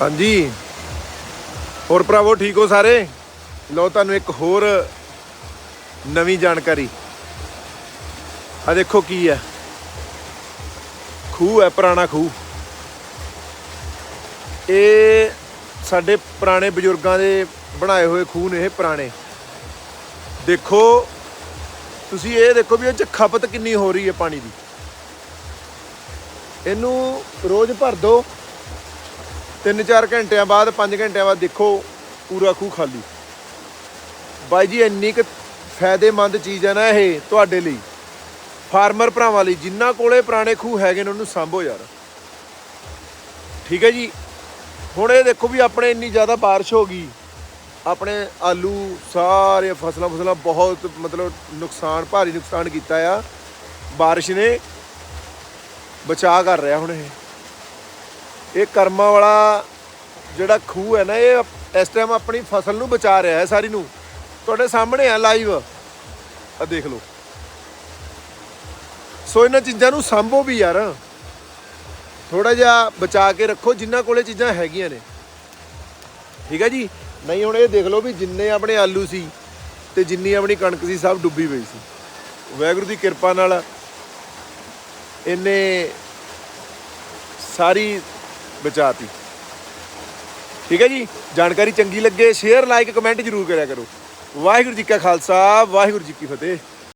ਹਾਂਜੀ। ਹੋਰ ਭਰਾਵੋ, ਠੀਕ ਹੋ ਸਾਰੇ? ਲਓ ਤੁਹਾਨੂੰ ਇੱਕ ਹੋਰ ਨਵੀਂ ਜਾਣਕਾਰੀ। ਆ ਦੇਖੋ ਕੀ ਹੈ। ਖੂਹ ਹੈ, ਪੁਰਾਣਾ ਖੂਹ। ਇਹ ਸਾਡੇ ਪੁਰਾਣੇ ਬਜ਼ੁਰਗਾਂ ਦੇ ਬਣਾਏ ਹੋਏ ਖੂਹ ਨੇ ਇਹ ਪੁਰਾਣੇ। ਦੇਖੋ, ਤੁਸੀਂ ਇਹ ਦੇਖੋ ਵੀ ਇਹ ਚ ਖਪਤ ਕਿੰਨੀ ਹੋ ਰਹੀ ਹੈ ਪਾਣੀ ਦੀ। ਇਹਨੂੰ ਰੋਜ਼ ਭਰ ਦਿਓ 3-4 ਘੰਟਿਆਂ ਬਾਅਦ 5 ਘੰਟਿਆਂ ਬਾਅਦ ਦੇਖੋ ਪੂਰਾ ਖੂਹ ਖਾਲੀ ਬਾਈ ਜੀ ਇੰਨੀ ਕੁ ਫਾਇਦੇਮੰਦ ਚੀਜ਼ ਹੈ ਨਾ ਇਹ ਤੁਹਾਡੇ ਲਈ ਫਾਰਮਰ ਭਰਾਵਾਂ ਲਈ ਜਿਨ੍ਹਾਂ ਕੋਲੇ ਪੁਰਾਣੇ ਖੂਹ ਹੈਗੇ ਨੇ ਉਹਨੂੰ ਸੰਭੋ ਯਾਰ ਠੀਕ ਹੈ ਜੀ ਹੁਣ ਇਹ ਦੇਖੋ ਵੀ ਆਪਣੇ ਇੰਨੀ ਜ਼ਿਆਦਾ بارش ਹੋ ਗਈ ਆਪਣੇ ਆਲੂ ਸਾਰੇ ਫਸਲਾਂ ਫਸਲਾਂ ਬਹੁਤ ਮਤਲਬ ਨੁਕਸਾਨ ਭਾਰੀ ਨੁਕਸਾਨ ਕੀਤਾ ਆ بارش ਨੇ ਬਚਾ ਕਰ ਰਿਹਾ ਹੁਣ ਇਹ ਇਹ ਕਰਮਾਂ ਵਾਲਾ ਜਿਹੜਾ ਖੂਹ ਹੈ ਨਾ, ਇਹ ਇਸ ਟਾਈਮ ਆਪਣੀ ਫਸਲ ਨੂੰ ਬਚਾ ਰਿਹਾ ਹੈ ਸਾਰੀ ਨੂੰ। ਤੁਹਾਡੇ ਸਾਹਮਣੇ ਆ ਲਾਈਵ ਆ ਦੇਖ ਲਓ। ਸੋ ਇਹਨਾਂ ਚੀਜ਼ਾਂ ਨੂੰ ਸੰਭੋ ਵੀ ਯਾਰ। ਥੋੜਾ ਜਿਹਾ ਬਚਾ ਕੇ ਰੱਖੋ, ਜਿਨ੍ਹਾਂ ਕੋਲੇ ਚੀਜ਼ਾਂ ਹੈਗੀਆਂ ਨੇ। ਠੀਕ ਹੈ ਜੀ? ਨਹੀਂ, ਹੁਣ ਇਹ ਦੇਖ ਲਓ ਵੀ ਜਿੰਨੇ ਆਪਣੇ ਆਲੂ ਸੀ ਤੇ ਜਿੰਨੀ ਆਪਣੀ ਕਣਕ ਸੀ, ਸਭ ਡੁੱਬੀ ਪਈ ਸੀ। ਵਾਹਿਗੁਰੂ ਦੀ ਕਿਰਪਾ ਨਾਲ ਇਹਨੇ ਸਾਰੀ ਬਚਾਤੀ। ਠੀਕ ਹੈ ਜੀ? ਜਾਣਕਾਰੀ ਚੰਗੀ ਲੱਗੇ ਸ਼ੇਅਰ ਲਾਈਕ ਕਮੈਂਟ ਜ਼ਰੂਰ ਕਰਿਆ ਕਰੋ। ਵਾਹਿਗੁਰੂ ਜੀ ਕਾ ਖਾਲਸਾ, ਵਾਹਿਗੁਰੂ ਜੀ ਕੀ ਫਤਿਹ।